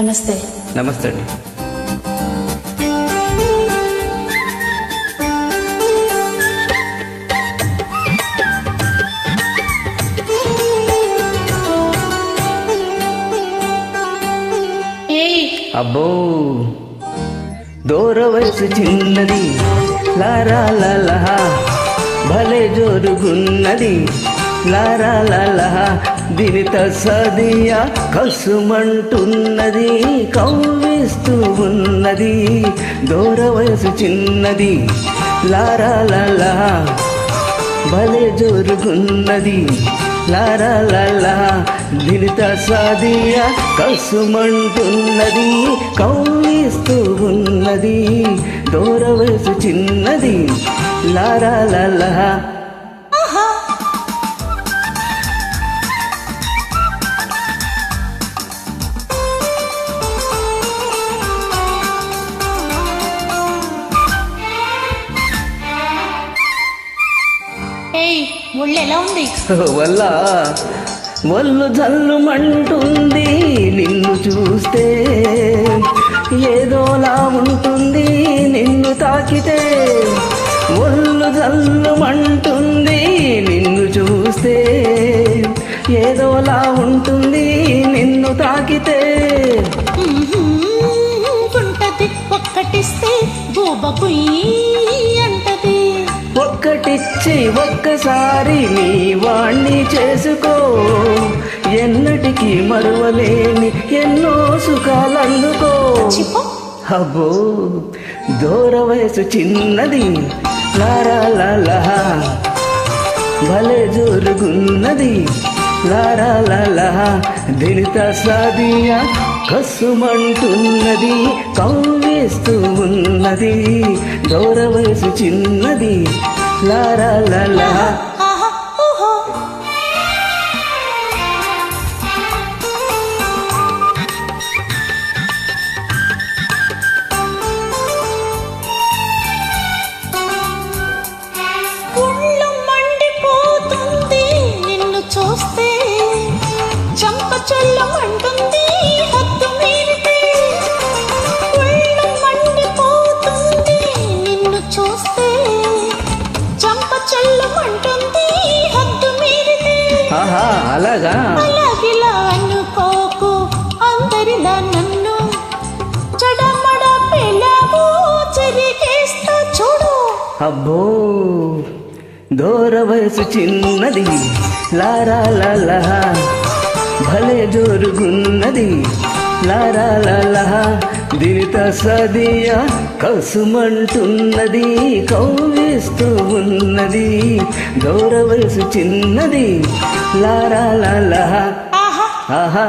నమస్తే. నమస్తే అండి. అబ్బో దూర వయసు చిన్నది లారా లలహ భలే జోరుగున్నది లారా లలహ దీని సదియ కసుమంటున్నది కవ్విస్తూ ఉన్నది దూర వయసు చిన్నది లారా భలే జోరుగున్నది లారా లాలా దిలిత కసుమంటున్నది కవ్విస్తూ ఉన్నది దూర వయసు చిన్నది లారా లాలా ఏయ్ ఒళ్ళు ఎలా ఉంది? వల్ల ఒళ్ళు జల్లుమంటుంది నిన్ను చూస్తే. ఏదోలా ఉంటుంది నిన్ను తాకితే. ఒళ్ళు జల్లుమంటుంది నిన్ను చూస్తే. ఏదోలా ఉంటుంది నిన్ను తాకితే. ఉంటది ఒక్కటిస్తే గోబ ఒక్కటిచ్చి ఒక్కసారి నీ వాణ్ణి చేసుకో. ఎన్నటికీ మరువలేని ఎన్నో సుఖాలందుకో అబ్బో దూర వయసు చిన్నది. లారా లాలా భలే జోరుగున్నది. లారా లాలా దిలిత సాదియా కసుమంటున్నది. కవ్వేస్తూ ఉన్నది దూర వయసు చిన్నది. లారా లాలా చూస్తే. చంప చల్లమంటుంది అలాగా? అలాగిలా అనుకోకు అందరిలా నన్ను. చడమడ పిలవు చెరిగేస్తా చూడు. అబ్బో దూర వయసు చిన్నది లారా లాలా భలే జోరుగున్నది. లారా లాలా దిలిత సదియా కసుమంటున్నది కవ్విస్తూ ఉన్నది దూర వయసు చిన్నది లారా లాలా ఆహా. ఆహా.